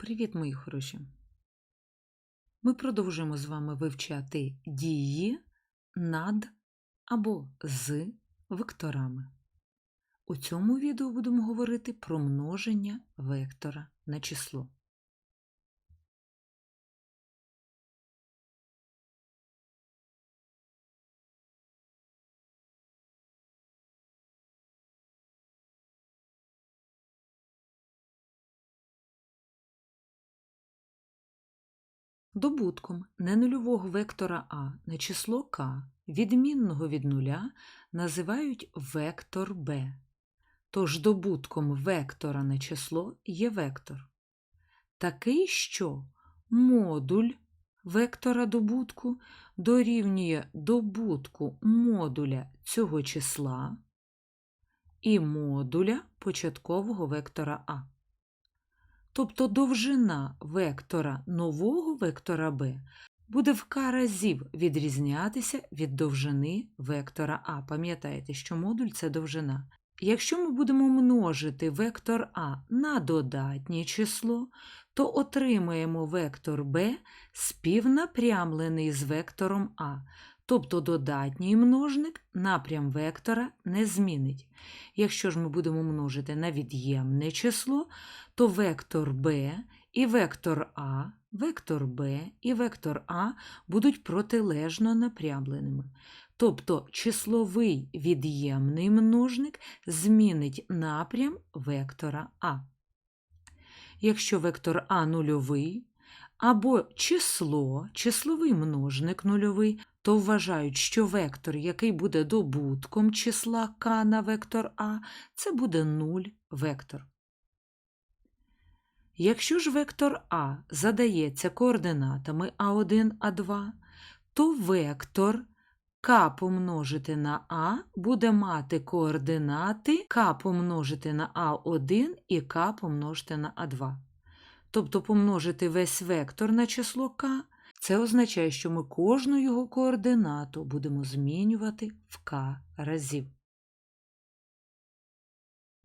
Привіт, мої хороші! Ми продовжуємо з вами вивчати дії над або з векторами. У цьому відео будемо говорити про множення вектора на число. Добутком ненульового вектора А на число k, відмінного від нуля, називають вектор b. Тож добутком вектора на число є вектор. Такий, що модуль вектора добутку дорівнює добутку модуля цього числа і модуля початкового вектора А. Тобто довжина вектора нового вектора b буде в k разів відрізнятися від довжини вектора А. Пам'ятаєте, що модуль це довжина. Якщо ми будемо множити вектор А на додатнє число, то отримаємо вектор b співнапрямлений з вектором А. Тобто додатній множник напрям вектора не змінить. Якщо ж ми будемо множити на від'ємне число, то вектор b і вектор А, вектор b і вектор А будуть протилежно напрямленими. Тобто числовий від'ємний множник змінить напрям вектора А. Якщо вектор А нульовий, або число, числовий множник нульовий, то вважають, що вектор, який буде добутком числа k на вектор А, це буде 0 вектор. Якщо ж вектор А задається координатами А1, А2, то вектор k помножити на А буде мати координати k помножити на А1 і k помножити на А2. Тобто помножити весь вектор на число k, це означає, що ми кожну його координату будемо змінювати в k разів.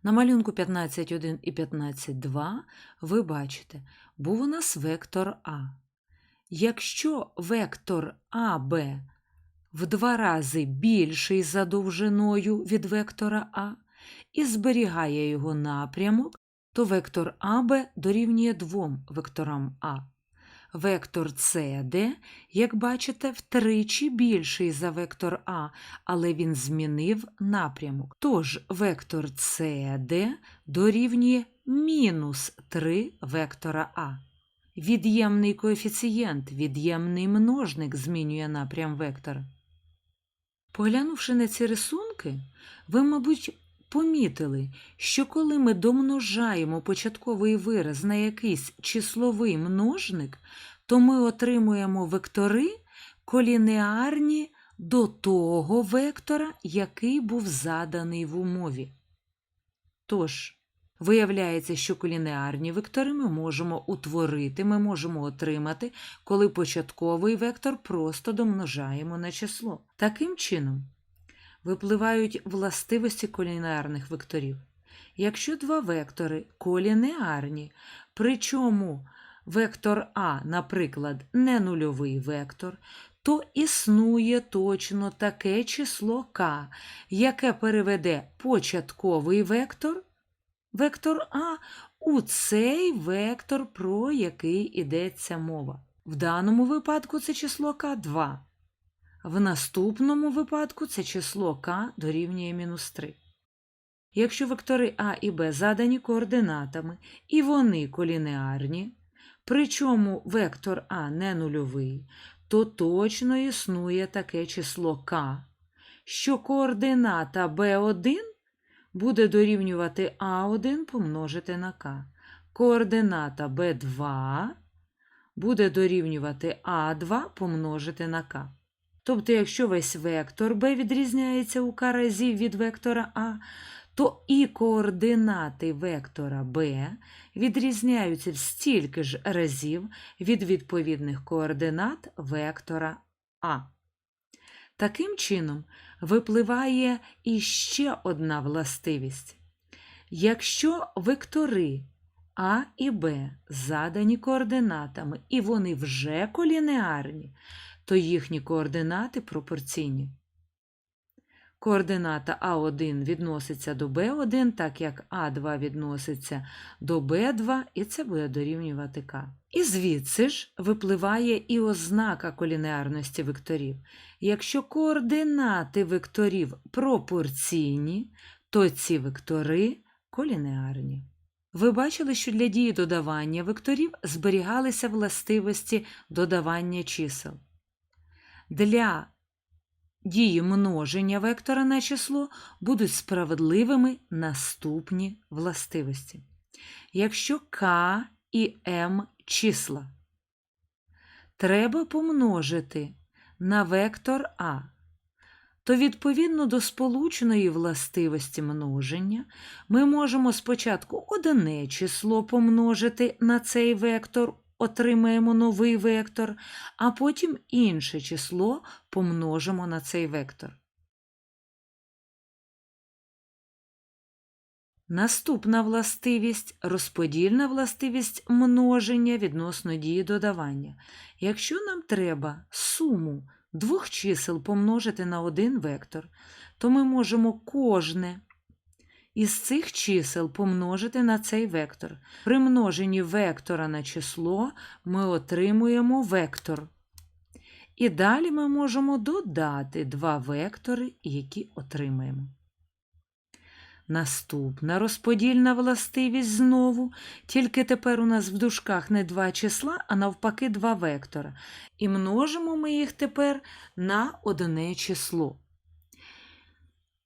На малюнку 15.1 і 15.2 ви бачите, був у нас вектор А. Якщо вектор АБ в два рази більший за довжиною від вектора А і зберігає його напрямок, то вектор АБ дорівнює двом векторам А. Вектор CD, як бачите, втричі більший за вектор А, але він змінив напрямок. Тож вектор CD дорівнює мінус 3 вектора А. Від'ємний коефіцієнт, від'ємний множник змінює напрям вектора. Поглянувши на ці рисунки, ви, мабуть, помітили, що коли ми домножаємо початковий вираз на якийсь числовий множник, то ми отримуємо вектори колінеарні до того вектора, який був заданий в умові. Тож, виявляється, що колінеарні вектори ми можемо утворити, ми можемо отримати, коли початковий вектор просто домножаємо на число. Таким чином, випливають властивості колінеарних векторів. Якщо два вектори колінеарні, причому вектор А, наприклад, не нульовий вектор, то існує точно таке число k, яке переведе початковий вектор, вектор А, у цей вектор, про який йдеться мова. В даному випадку це число k 2. В наступному випадку це число k дорівнює мінус 3. Якщо вектори А і Б задані координатами, і вони колінеарні, причому вектор А не нульовий, то точно існує таке число k, що координата b1 буде дорівнювати А1 помножити на k. Координата b2 буде дорівнювати А2 помножити на k. Тобто, якщо весь вектор b відрізняється у k разів від вектора А, то і координати вектора b відрізняються в стільки ж разів від відповідних координат вектора А. Таким чином, випливає іще одна властивість. Якщо вектори А і Б задані координатами, і вони вже колінеарні, то їхні координати пропорційні. Координата А1 відноситься до Б1, так як А2 відноситься до Б2, і це буде дорівнювати К. І звідси ж випливає і ознака колінеарності векторів. Якщо координати векторів пропорційні, то ці вектори колінеарні. Ви бачили, що для дії додавання векторів зберігалися властивості додавання чисел. Для дії множення вектора на число будуть справедливими наступні властивості. Якщо k і m числа, треба помножити на вектор А, то відповідно до сполученої властивості множення ми можемо спочатку одне число помножити на цей вектор, отримаємо новий вектор, а потім інше число помножимо на цей вектор. Наступна властивість розподільна властивість множення відносно дії додавання. Якщо нам треба суму двох чисел помножити на один вектор, то ми можемо кожне із цих чисел помножити на цей вектор. При множенні вектора на число ми отримуємо вектор. І далі ми можемо додати два вектори, які отримаємо. Наступна розподільна властивість знову, тільки тепер у нас в дужках не два числа, а навпаки два вектора. І множимо ми їх тепер на одне число.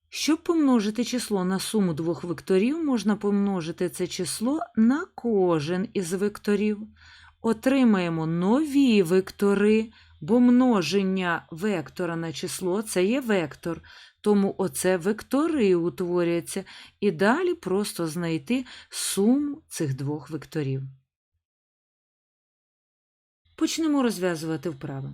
Щоб помножити число на суму двох векторів, можна помножити це число на кожен із векторів. Отримаємо нові вектори, бо множення вектора на число це є вектор. Тому оце вектори утворюються, і далі просто знайти суму цих двох векторів. Почнемо розв'язувати вправи.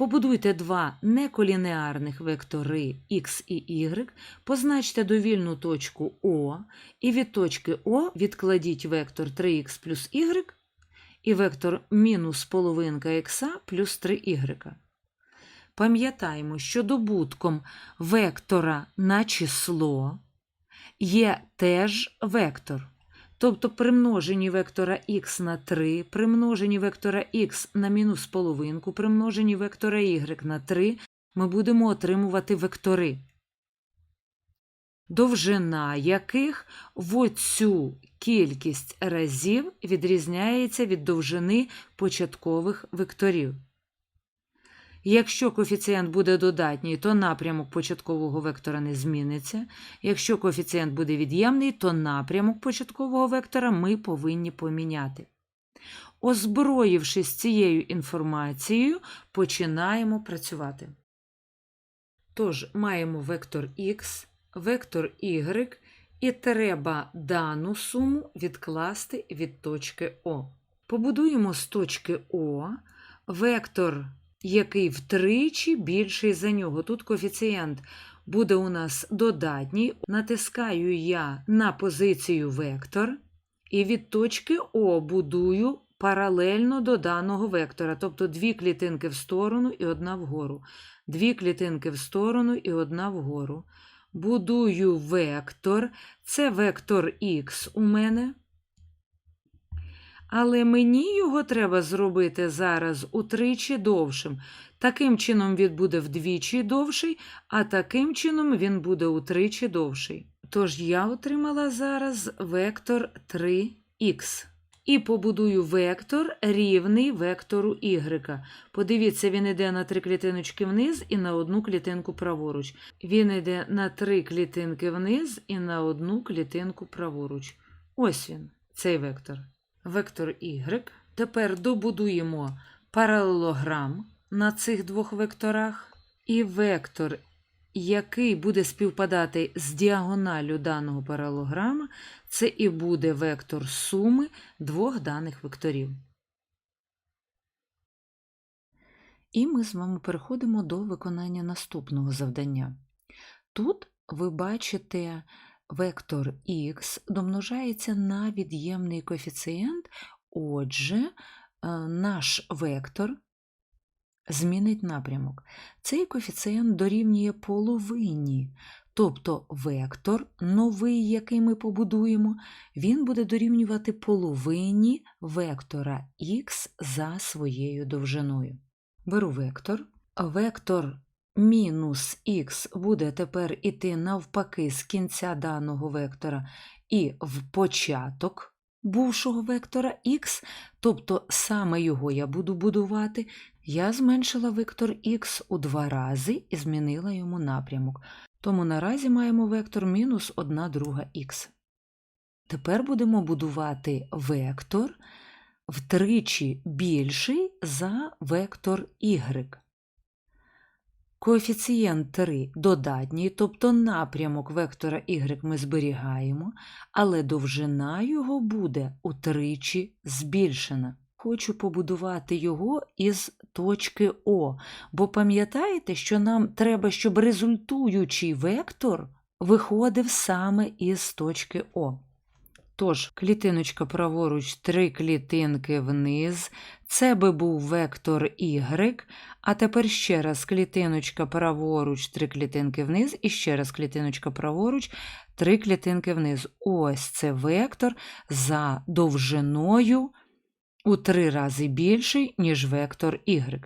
Побудуйте два неколінеарних вектори x і y, позначте довільну точку О, і від точки О відкладіть вектор 3х плюс y і вектор мінус половинка х плюс 3y. Пам'ятаємо, що добутком вектора на число є теж вектор. Тобто при множенні вектора х на 3, при множенні вектора х на мінус половинку, при множенні вектора y на 3 ми будемо отримувати вектори, довжина яких в оцю кількість разів відрізняється від довжини початкових векторів. Якщо коефіцієнт буде додатній, то напрямок початкового вектора не зміниться. Якщо коефіцієнт буде від'ємний, то напрямок початкового вектора ми повинні поміняти. Озброївшись цією інформацією, починаємо працювати. Тож, маємо вектор х, вектор y, і треба дану суму відкласти від точки О. Побудуємо з точки О вектор який втричі більший за нього. Тут коефіцієнт буде у нас додатній. Натискаю я на позицію вектор, і від точки О будую паралельно до даного вектора, тобто дві клітинки в сторону і одна вгору. Дві клітинки в сторону і одна вгору. Будую вектор, це вектор Х у мене. Але мені його треба зробити зараз утричі довшим. Таким чином він буде вдвічі довший, а таким чином він буде утричі довший. Тож я отримала зараз вектор 3х. І побудую вектор рівний вектору y. Подивіться, він йде на три клітиночки вниз і на одну клітинку праворуч. Він йде на три клітинки вниз і на одну клітинку праворуч. Ось він, цей вектор вектор y. Тепер добудуємо паралелограм на цих двох векторах, і вектор, який буде співпадати з діагоналю даного паралелограма, це і буде вектор суми двох даних векторів. І ми з вами переходимо до виконання наступного завдання. Тут ви бачите вектор х домножається на від'ємний коефіцієнт, отже, е, наш вектор змінить напрямок. Цей коефіцієнт дорівнює половині, тобто вектор новий, який ми побудуємо, він буде дорівнювати половині вектора х за своєю довжиною. Беру вектор. Вектор мінус х буде тепер іти навпаки з кінця даного вектора і в початок бувшого вектора х, тобто саме його я буду будувати. Я зменшила вектор х у два рази і змінила йому напрямок. Тому наразі маємо вектор мінус 1 друга х. Тепер будемо будувати вектор втричі більший за вектор y. Коефіцієнт 3 додатній, тобто напрямок вектора y ми зберігаємо, але довжина його буде утричі збільшена. Хочу побудувати його із точки О, бо пам'ятаєте, що нам треба, щоб результуючий вектор виходив саме із точки О. Тож, клітиночка праворуч, три клітинки вниз. Це би був вектор y, а тепер ще раз клітиночка праворуч, три клітинки вниз, і ще раз клітиночка праворуч, три клітинки вниз. Ось це вектор за довжиною у три рази більший, ніж вектор y.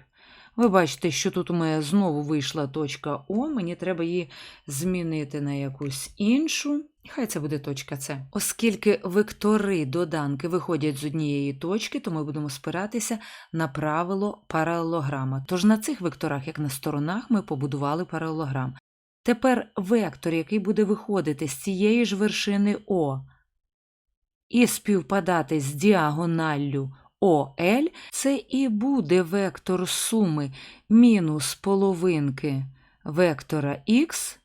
Ви бачите, що тут у мене знову вийшла точка О, мені треба її змінити на якусь іншу. Хай це буде точка С. Оскільки вектори доданки виходять з однієї точки, то ми будемо спиратися на правило паралелограма. Тож на цих векторах, як на сторонах, ми побудували паралелограм. Тепер вектор, який буде виходити з цієї ж вершини О, і співпадати з діагоналлю ОЛ, це і буде вектор суми мінус половинки вектора х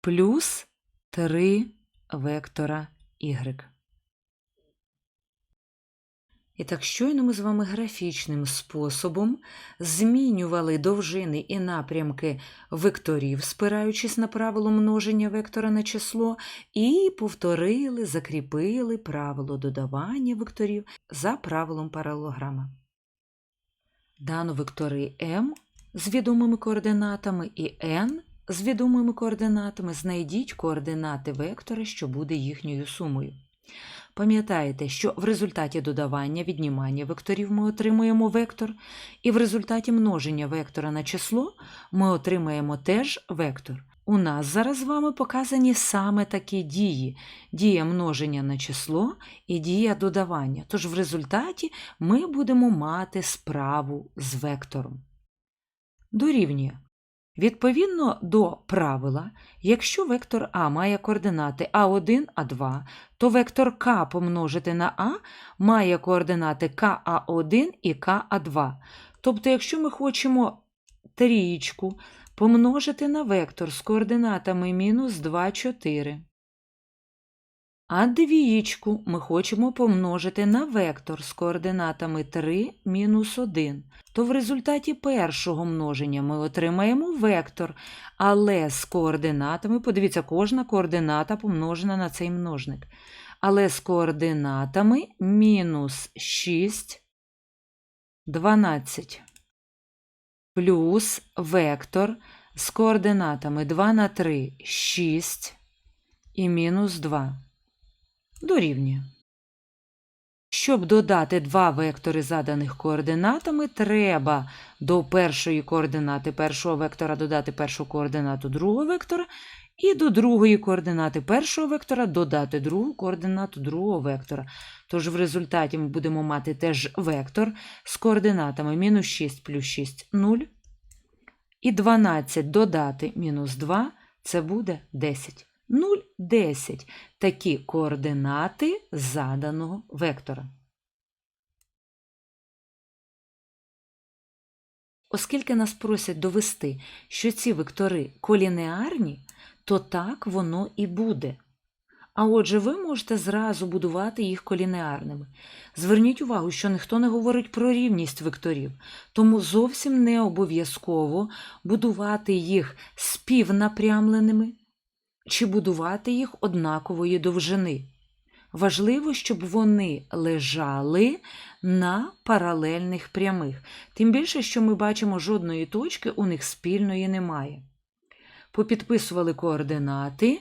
плюс 3 вектора y. І так щойно ми з вами графічним способом змінювали довжини і напрямки векторів, спираючись на правило множення вектора на число, і повторили, закріпили правило додавання векторів за правилом паралелограма. Дано вектори m з відомими координатами і n з відомими координатами знайдіть координати вектора, що буде їхньою сумою. Пам'ятаєте, що в результаті додавання віднімання векторів ми отримуємо вектор, і в результаті множення вектора на число ми отримаємо теж вектор. У нас зараз з вами показані саме такі дії: дія множення на число і дія додавання. Тож в результаті ми будемо мати справу з вектором. Дорівнює. Відповідно до правила, якщо вектор А має координати А1, А2, то вектор К помножити на А має координати КА1 і КА2. Тобто, якщо ми хочемо трієчку помножити на вектор з координатами мінус 2, 4, а двієчку ми хочемо помножити на вектор з координатами 3, мінус 1, то в результаті першого множення ми отримаємо вектор, але з координатами, подивіться, кожна координата помножена на цей множник. Але з координатами мінус 6, 12, плюс вектор з координатами 2 на 3, 6 і мінус 2 дорівнює. Щоб додати два вектори заданих координатами, треба до першої координати першого вектора додати першу координату другого вектора, і до другої координати першого вектора додати другу координату другого вектора. Тож в результаті ми будемо мати теж вектор з координатами мінус 6 плюс 6 0. І 12 додати мінус 2 це буде 10. 0, 10 такі координати заданого вектора. Оскільки нас просять довести, що ці вектори колінеарні, то так воно і буде. А отже, ви можете зразу будувати їх колінеарними. Зверніть увагу, що ніхто не говорить про рівність векторів, тому зовсім не обов'язково будувати їх співнапрямленими чи будувати їх однакової довжини. Важливо, щоб вони лежали на паралельних прямих. Тим більше, що ми бачимо, жодної точки у них спільної немає. Попідписували координати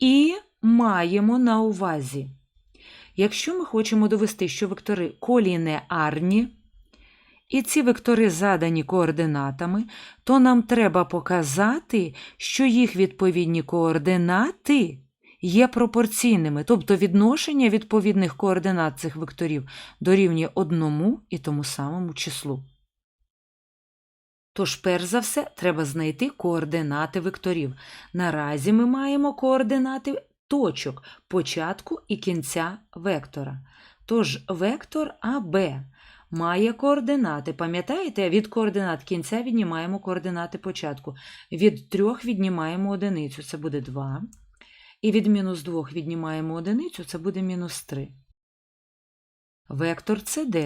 і маємо на увазі. Якщо ми хочемо довести, що вектори колінеарні, і ці вектори задані координатами, то нам треба показати, що їх відповідні координати є пропорційними, тобто відношення відповідних координат цих векторів дорівнює одному і тому самому числу. Тож, перш за все, треба знайти координати векторів. Наразі ми маємо координати точок початку і кінця вектора. Тож вектор АБ має координати. Пам'ятаєте, від координат кінця віднімаємо координати початку. Від 3 віднімаємо одиницю, це буде 2. І від мінус 2 віднімаємо одиницю, це буде мінус 3. Вектор СД.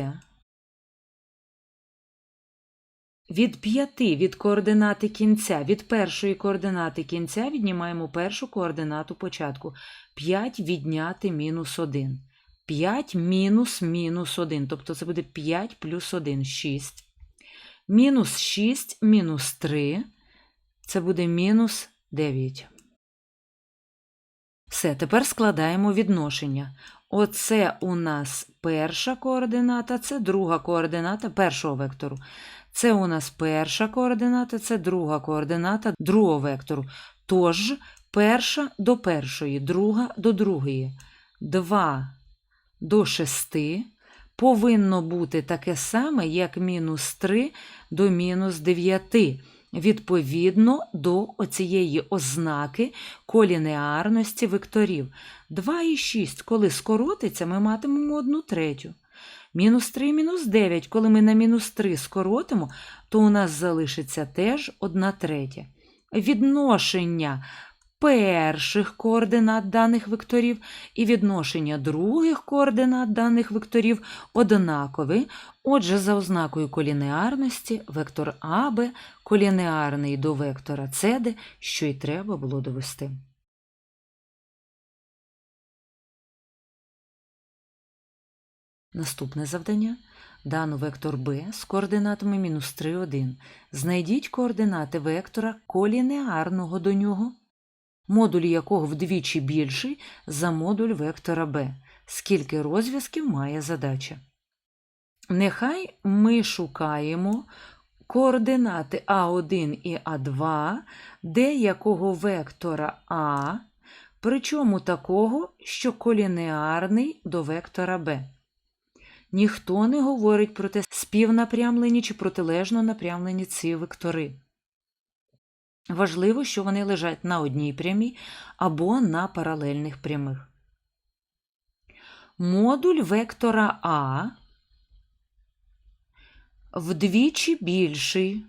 Від 5 від координати кінця, від першої координати кінця віднімаємо першу координату початку. 5 відняти мінус 1. 5 мінус мінус 1, тобто це буде 5 плюс 1 – 6. Мінус 6 мінус 3 – це буде мінус 9. Все, тепер складаємо відношення. Оце у нас перша координата, це друга координата першого вектору. Це у нас перша координата, це друга координата другого вектору. Тож, перша до першої, друга до другої. 2 до 6 повинно бути таке саме, як мінус 3 до мінус 9, відповідно до оцієї ознаки колінеарності векторів. 2 і 6, коли скоротиться, ми матимемо 1 третю. Мінус 3 мінус 9, коли ми на мінус 3 скоротимо, то у нас залишиться теж 1 третя. Відношення перших координат даних векторів і відношення других координат даних векторів однакові. Отже, за ознакою колінеарності вектор АБ колінеарний до вектора СД, що й треба було довести. Наступне завдання. Дано вектор b з координатами мінус 3, 1. Знайдіть координати вектора колінеарного до нього, модуль якого вдвічі більший за модуль вектора b. Скільки розв'язків має задача? Нехай ми шукаємо координати А1 і А2 деякого вектора А, причому такого, що колінеарний до вектора b. Ніхто не говорить про те, співнапрямлені чи протилежно напрямлені ці вектори. Важливо, що вони лежать на одній прямій або на паралельних прямих. Модуль вектора А вдвічі більший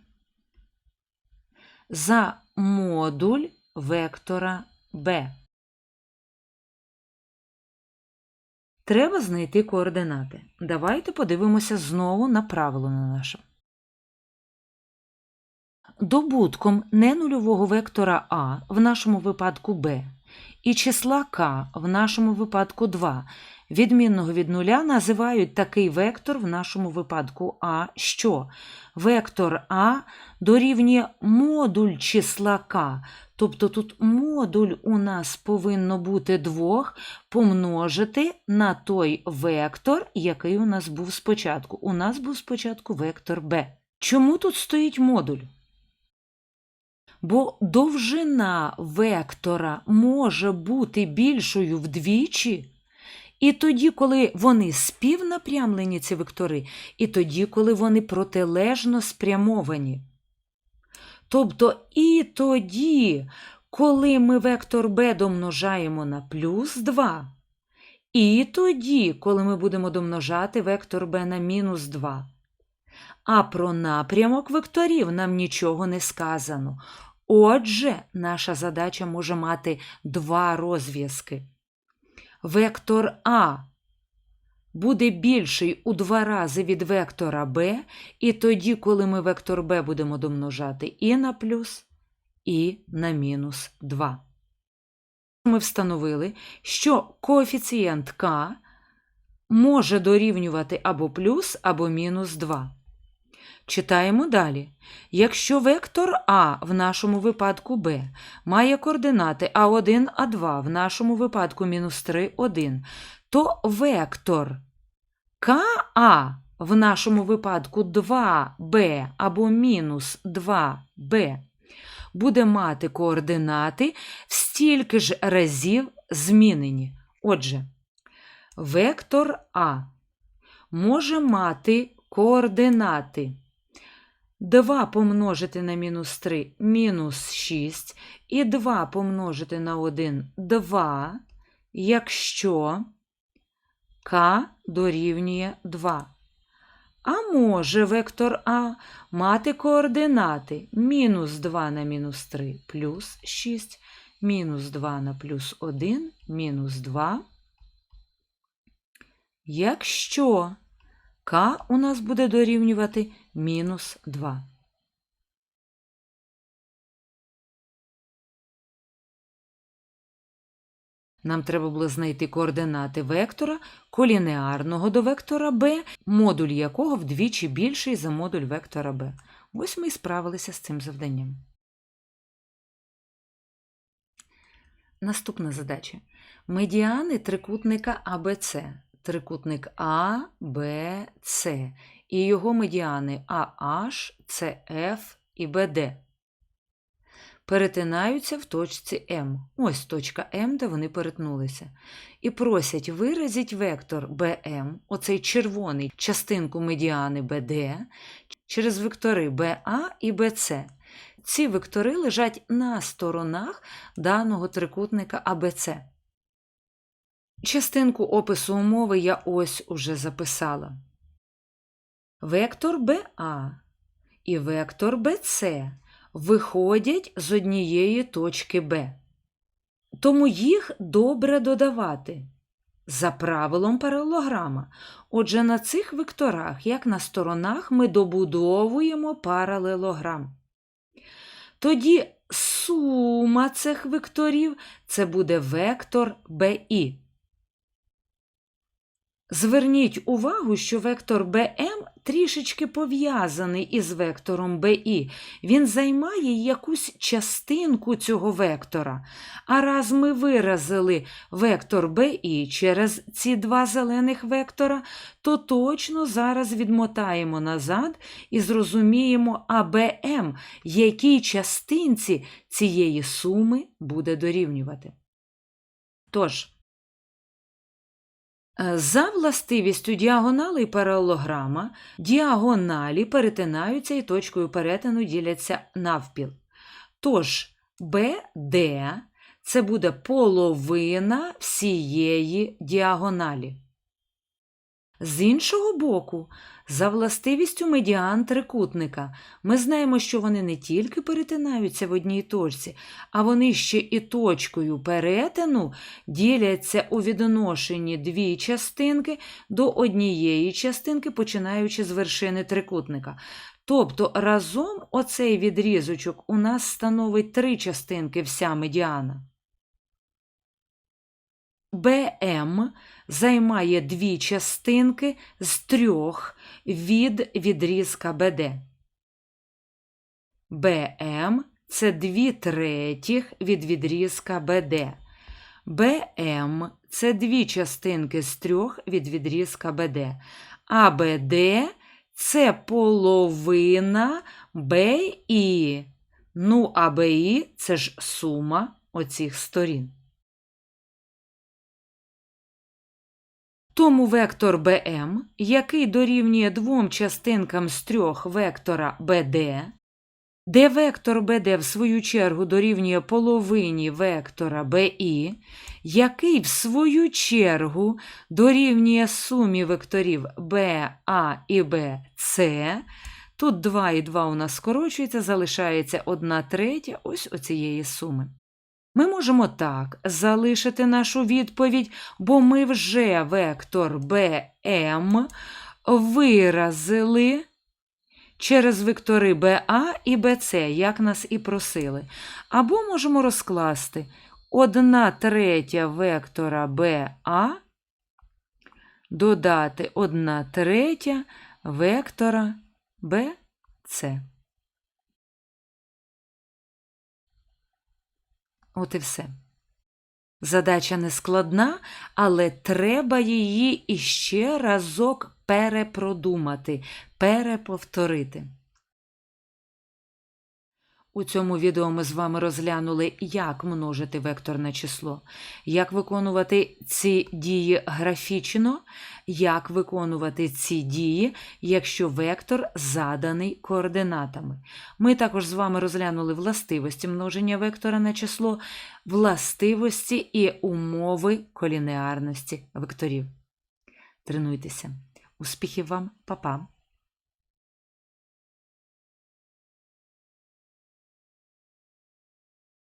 за модуль вектора Б. Треба знайти координати. Давайте подивимося знову на правило на наше. Добутком ненульового вектора А в нашому випадку b і числа k в нашому випадку 2 відмінного від нуля називають такий вектор в нашому випадку А, що вектор А дорівнює модуль числа k, тобто тут модуль у нас повинно бути 2 помножити на той вектор, який у нас був спочатку. У нас був спочатку вектор b. Чому тут стоїть модуль? Бо довжина вектора може бути більшою вдвічі, і тоді, коли вони співнапрямлені, ці вектори, і тоді, коли вони протилежно спрямовані. Тобто і тоді, коли ми вектор b домножаємо на плюс 2, і тоді, коли ми будемо домножати вектор b на мінус 2. А про напрямок векторів нам нічого не сказано. Отже, наша задача може мати два розв'язки. Вектор А буде більший у два рази від вектора b, і тоді, коли ми вектор b будемо домножати і на плюс, і на мінус 2. Ми встановили, що коефіцієнт k може дорівнювати або плюс, або мінус 2. Читаємо далі. Якщо вектор А в нашому випадку Б має координати А1, А2 в нашому випадку мінус 3, 1, то вектор КА в нашому випадку 2b або мінус 2b буде мати координати стільки ж разів змінені. Отже, вектор А може мати координати 2 помножити на мінус 3 мінус 6 і 2 помножити на 1 2, якщо k дорівнює 2. А може вектор А мати координати мінус 2 на мінус 3 плюс 6, мінус 2 на плюс 1, мінус 2. Якщо k у нас буде дорівнювати мінус 2. Нам треба було знайти координати вектора, колінеарного до вектора b, модуль якого вдвічі більший за модуль вектора b. Ось ми і справилися з цим завданням. Наступна задача. Медіани трикутника АБЦ. Трикутник А, Б, С. І його медіани AH, CF і BD перетинаються в точці М. Ось точка М, де вони перетнулися. І просять виразіть вектор BM, оцей червоний частинку медіани BD, через вектори BA і BC. Ці вектори лежать на сторонах даного трикутника АБЦ. Частинку опису умови я ось уже записала. Вектор BA і вектор BC виходять з однієї точки Б. Тому їх добре додавати за правилом паралелограма. Отже, на цих векторах, як на сторонах, ми добудовуємо паралелограм. Тоді сума цих векторів це буде вектор BI. Зверніть увагу, що вектор BM трішечки пов'язаний із вектором BI. Він займає якусь частинку цього вектора. А раз ми виразили вектор BI через ці два зелених вектора, то точно зараз відмотаємо назад і зрозуміємо АБМ, якій частинці цієї суми буде дорівнювати. Тож, за властивістю діагоналей паралелограма, діагоналі перетинаються і точкою перетину діляться навпіл. Тож BD це буде половина всієї діагоналі. З іншого боку, за властивістю медіан трикутника, ми знаємо, що вони не тільки перетинаються в одній точці, а вони ще і точкою перетину діляться у відношенні дві частинки до однієї частинки, починаючи з вершини трикутника. Тобто разом оцей відрізочок у нас становить три частинки вся медіана. БМ займає дві частинки з трьох від відрізка БД. БМ це дві третіх від відрізка БД. БМ це дві частинки з трьох від відрізка БД. А БД це половина БІ. Ну, а БІ це ж сума оцих сторін. Тому вектор BM, який дорівнює двом частинкам з трьох вектора BD, де вектор BD в свою чергу дорівнює половині вектора BI, який в свою чергу дорівнює сумі векторів BA і BC, тут 2 і 2 у нас скорочується, залишається 1 третя ось оцієї суми. Ми можемо так залишити нашу відповідь, бо ми вже вектор BM виразили через вектори BA і BC, як нас і просили. Або можемо розкласти 1 третя вектора BA додати 1 третя вектора BC. От і все. Задача не складна, але треба її іще разок перепродумати, переповторити. У цьому відео ми з вами розглянули, як множити векторне число, як виконувати ці дії графічно, як виконувати ці дії, якщо вектор заданий координатами. Ми також з вами розглянули властивості множення вектора на число, властивості і умови колінеарності векторів. Тренуйтеся. Успіхів вам, Па-па!